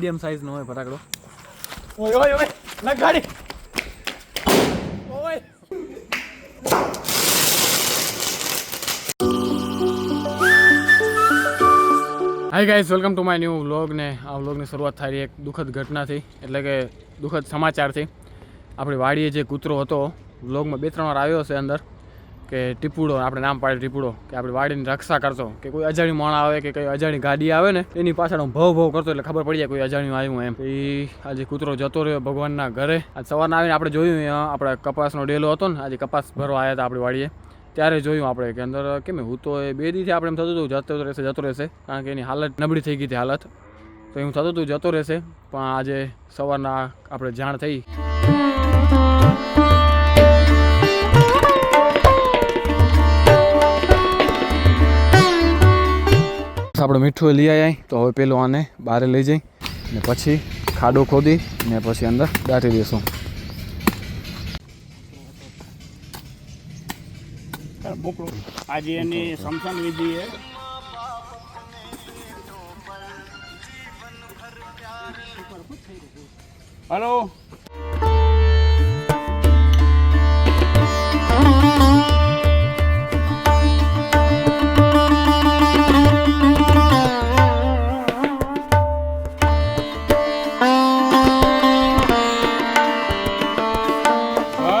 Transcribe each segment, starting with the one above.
Medium size નો હોય ફટાકડો. ઓય ઓય ઓય લગ ઓય. Hi guys welcome to my new vlog ને આ વ્લોગની શરૂઆત થાય એક દુઃખદ ઘટનાથી એટલે કે દુઃખદ સમાચારથી. આપણી વાડીએ જે કૂતરો હતો વ્લોગમાં બે ત્રણ વાર આવ્યો છે અંદર. કે ટીપુડો, આપણે નામ પાડે ટીપુડો, કે આપણે વાડીની રક્ષા કરતો કે કોઈ અજાણી માણા આવે, કે કોઈ અજાણી ગાડી આવે ને, એની પાછળ હું ભવ ભવ કરતો, એટલે ખબર પડી જાય કોઈ અજાણ્યું આવ્યું એમ. એ આજે કૂતરો જતો રહ્યો ભગવાનના ઘરે. આજ સવારના આવીને આપણે જોયું આપણે કપાસનો ડેલો હતો ને, આજે કપાસ ભરવા આવ્યા હતા આપણી વાડીએ. ત્યારે જોયું આપણે કે અંદર કેમ હું તો એ બે દીથી આપણે એમ થતું હતું, જતો રહેશે જતો રહેશે, કારણ કે એની હાલત નબળી થઈ ગઈ હતી હાલત. તો એવું થતું હતું, જતો રહેશે, પણ આજે સવારના આપણે જાણ થઈ. આપણે મીઠું લઈ આવ્યા તો હવે પેલું આને બહાર લઈ જઈ ને પછી ખાડો ખોદી ને પછી અંદર દાટી દઈશું આજે એની સમસમ વિધિ છે હલો.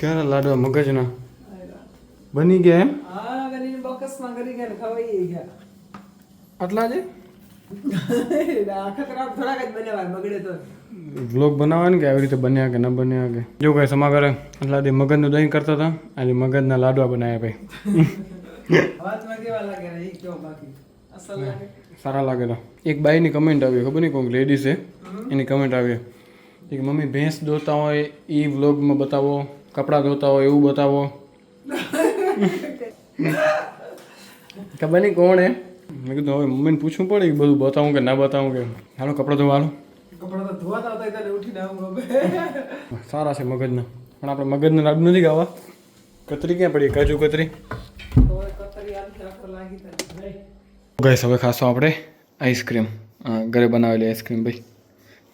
ક્યારે લાડવા મગજના? બની ગયા એમ? આટલા જ? વ્લોગ બનાવવા ને કે આવી રીતે બન્યા કે ન બન્યા કે? જો કઈ સમાગરે એટલા દી મગજનું દહીં કરતા હતા આજે મગજના લાડવા બનાવ્યા ભાઈ. સારા લાગે ને એક બાઈ લાગેલા. એક બાઈની કમેન્ટ આવી ખબર નહીં કોઈક લેડીઝ છે એની કમેન્ટ આવી. કે મમ્મી ભેંસ દોતા હોય એ વ્લોગમાં બતાવો. કપડાં ધોતા હોય એવું બતાવો. ખબર નહીં કોણ હે મેં કીધું હવે મમ્મીને પૂછવું પડે કે બધું બતાવું કે ના બતાવું કે. હાલો કપડાં હવે સારા છે મગજના. પણ આપણે મગજને લાડુ નથી ખાવા. કતરી ક્યાં પડી? કાજુ કતરી? ગઈ સવે આલથી આખો લાગી તને ગઈશ હવે ખાસો આપણે આઈસ્ક્રીમ ઘરે બનાવેલી આઈસ્ક્રીમ ભાઈ.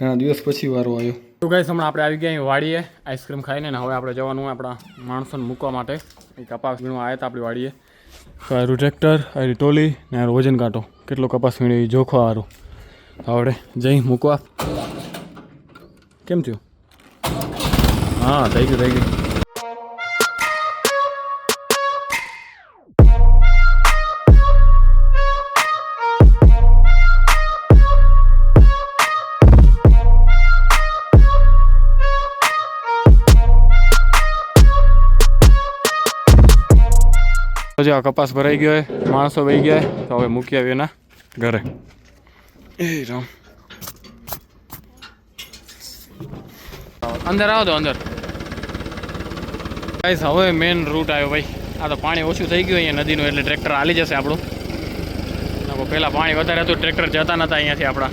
ઘણા દિવસ પછી વારો આવ્યો. તો ગાઈસ હમણાં આપણે આવી ગયા વાડીએ, આઈસ્ક્રીમ ખાઈને હવે આપણે જવાનું આપણા માણસોને મૂકવા માટે. એ કપાસ વીણવા આવ્યા હતા આપણી વાડીએ. તો ટ્રેક્ટર આરી ટોલી ને આરું વજન કાંટો. કેટલો કપાસ વીણે એ જોખવા સારું આવડે જઈ મૂકવા. કેમ થયું? હા થઈ ગયું થઈ ગયું જો આ કપાસ ભરાઈ ગયો હોય માણસો વહી ગયા તો હવે મૂકી આવ્યો એના ઘરે. એ રામ. અંદર આવો તો અંદર. ગાઈસ હવે મેન રૂટ આવ્યો ભાઈ. આ તો પાણી ઓછું થઈ ગયું અહીંયા નદીનું એટલે ટ્રેક્ટર હાલી જશે આપણું. પહેલાં પાણી વધારે હતું ટ્રેક્ટર જતા નતા અહીંયાથી આપણા.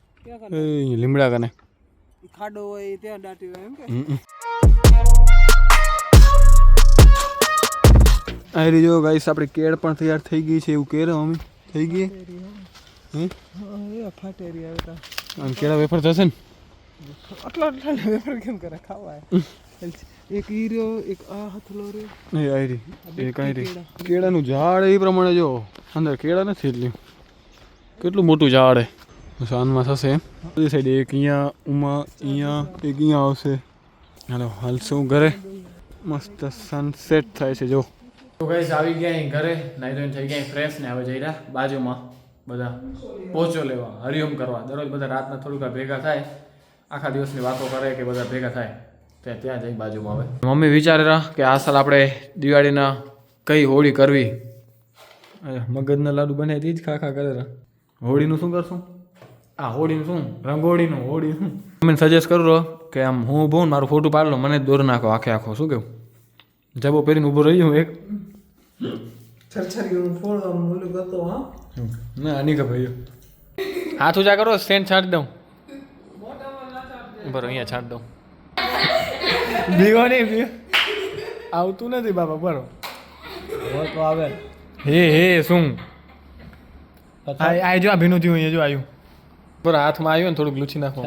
લીમડા કને. ખાડો હોય ત્યાં દાટી હોય એમ કે. આરી જો ગાઈસ આપણી કેળ પણ તૈયાર થઈ ગઈ છે એવું કે રહો મમ્મી થઈ ગઈ? હે ફાટેરી આવે તા. આમ કેળા વેફર થશે ને? આટલા આટલા વેફર કેમ કરે? ખાવાય એક ઈ રહ્યો એક આ હથલો રહ્યો. એ આવી રહી. એ કાંઈ રહી. કેળાનું ઝાડ એ પ્રમાણે જો અંદર કેળા નથી એટલું. કેટલું મોટું ઝાડ હે. સાંજમાં થશે બધી સાઈડ એક અહીંયા ઉમા અહીંયા એક અહીંયા આવશે હાલો હાલશું ઘરે મસ્ત સનસેટ થાય છે જો। તો ગાઈસ આવી ગયા અહીં ઘરે નાઈ ધોઈને થઈ ગયા ફ્રેશ ને હવે જઈ રહ્યા બાજુમાં બધા. પોચો લેવા હરિઓમ કરવા. દરરોજ બધા રાતના થોડુંક ભેગા થાય આખા દિવસની વાતો કરે કે બધા ભેગા થાય ત્યાં ત્યાં જઈ બાજુમાં આવે મમ્મી વિચારે રહ્યા કે આ સાલ આપણે દિવાળીના કઈ હોળી કરવી. મગજના લાડુ બનાવી દી જ ખા ખા કરે હોળીનું શું કરશું? આ હોળીનું શું? રંગોળીનું હોળીનું તમે સજેસ્ટ કરું રહો કે આમ હું ઊભો મારું ફોટું પાડલો મને જ દોર નાખો આખે આખો શું કેવું? જબો પહેરીને ઊભો રહી હું એક ના અનિક ભાઈ હાથ ઉજા કરો સ્ટેન્ડ છાંટ દઉં. બરો અહીંયા છાંટ દઉં. ભીગો નહીં ભીગો આવતું નથી બાબા બરો. તો આવે. હે હે શું? આ આ જો આ ભીનું થયું અહીંયા જો આવ્યું. બરો હાથમાં આવ્યો ને થોડુંક લૂછી નાખો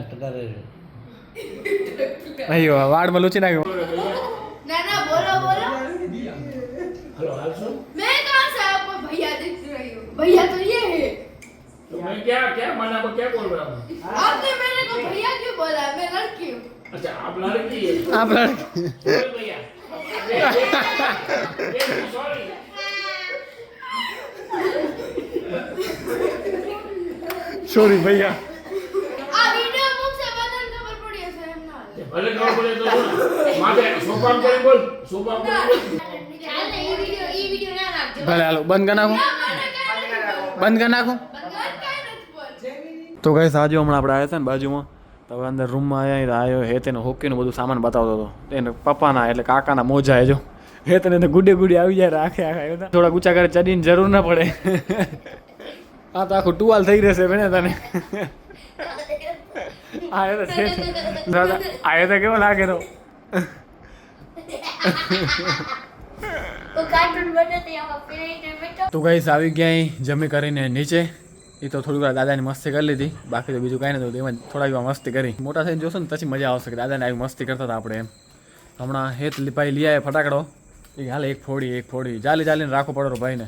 અયો વાળમાં લૂછી નાખ્યો ના ના બોલો બોલો क्या क्या क्या बोल रहा आपने मेरे को भैया क्यों बोला मैं लड़की हूँ आप સોરી ભૈયા. આ વિડિયો મુક से ખબર પડી હશે એમ ના ભલે ખબર પડે તો બોલ. માથે સોપાન કરી બોલ. સોપાન કરી બોલ. ઈ વિડિયો ઈ વિડિયો ના નાખજો ભલે હાલો બંધ કરી નાખો. બંધ કરી નાખો. તો ગઈ સાજો હમણાં આપણે આવ્યા હતા ને બાજુમાં. તો હવે અંદર રૂમમાં આવ્યા આવ્યો હે તેને હોકીનું બધું સામાન બતાવતો હતો. એને પપ્પાના એટલે કાકાના મોજા એ જો. હે તને તો ગુડે ગુડે આવી જાય રાખે આખા હતા થોડા ઊંચા કરે ચડીને જરૂર ના પડે. આ તો આખું ટુવાલ થઈ રહેશે બેને તને. આયો તો છે. આયો તો કેવો લાગે તો. તું ગાઈસ આવી ગયા જમી કરીને નીચે. એ તો થોડીક વાર દાદાની મસ્તી કરી લીધી. બાકી તો બીજું કાંઈ નહોતું એમાં થોડા એવા મસ્તી કરી. મોટા થઈને જોશો ને પછી મજા આવશે કે દાદાને આવી મસ્તી કરતા હતા આપણે એમ. હમણાં હેત ભાઈ લઈ આવે ફટાકડો. એ હાલે એક ફોડી એક ફોડી. ચાલી ચાલીને રાખો પડો ભાઈને.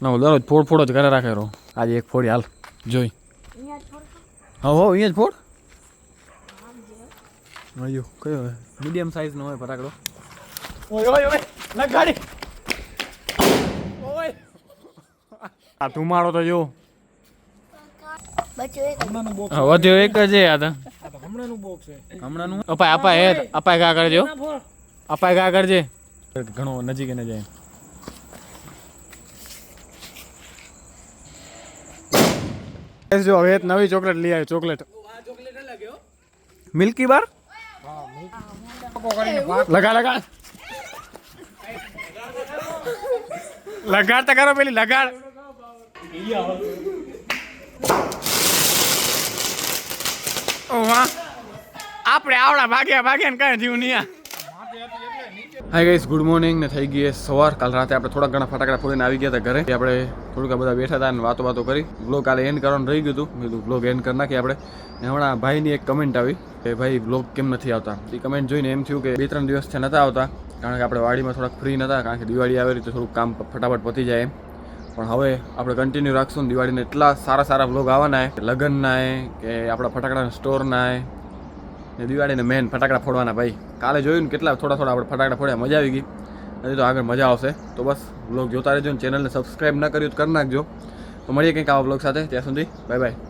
ના હું દરરોજ ફોડ ફોડો જ ઘરે રાખે રહો. આજે એક ફોડી હાલ. જોઈ. હા હો અહીંયા જ ફોડ. અયો કયો મીડિયમ સાઈઝ નો હોય ફટાકડો. ઓય ઓય ઓય લગાડી ઓય. આ ધુમાડો તો જો. વધ્યો એક જ યાદ હમણાંનું બોક્સ અપાય અપાય હે અપાય કા કરજો અપાય કા કરજે. ઘણો નજીક એને જાય. જો હવે નવી ચોકલેટ લઈ આવી ચોકલેટ. મિલ્કી બાર લગા લગા. લગાડ તો કરો પેલી, લગાડ. આપણે આવડા ભાગ્યા ભાગ્યા ને કાંઈ જીવ નહીં હાય ગાઈસ ગુડ મોર્નિંગ ને થઈ ગઈ સવાર. કાલ રાતે આપણે થોડા ઘણા ફટાકડા ફોડીને આવી ગયા હતા ઘરે. આપણે થોડુંક બધા બેઠા હતા અને વાતો વાતો કરી. બ્લોગ કાલે એન્ડ કરવાનું રહી ગયું હતું. મેં બ્લોગ એન્ડ કરી નાખીએ આપણે. ને હમણાં ભાઈની એક કમેન્ટ આવી કે, ભાઈ બ્લોગ કેમ નથી આવતા? એ કમેન્ટ જોઈને એમ થયું કે, બે ત્રણ દિવસ દિવસથી નતા આવતા. કારણ કે આપણે વાડીમાં થોડાક ફ્રી નતા. કારણ કે દિવાળી આવે તો થોડુંક કામ ફટાફટ પતી જાય એમ. પણ હવે આપણે કન્ટિન્યુ રાખશું દિવાળીને એટલા સારા સારા બ્લોગ આવવાના હે. લગ્નના હે, કે આપણા ફટાકડાના સ્ટોરના છે ને દિવાળીને મેન ફટાકડા ફોડવાના ભાઈ. કાલે જોયું ને કેટલા થોડા થોડા આપણે ફટાકડા ફોડ્યા, મજા આવી ગઈ. હજી તો આગળ મજા આવશે. તો બસ બ્લોગ જોતા રહેજો ને ચેનલને સબસ્ક્રાઈબ ન કર્યું તો કરી નાખજો. તો મળીએ કંઈક આવા બ્લોગ સાથે. ત્યાં સુધી બાય બાય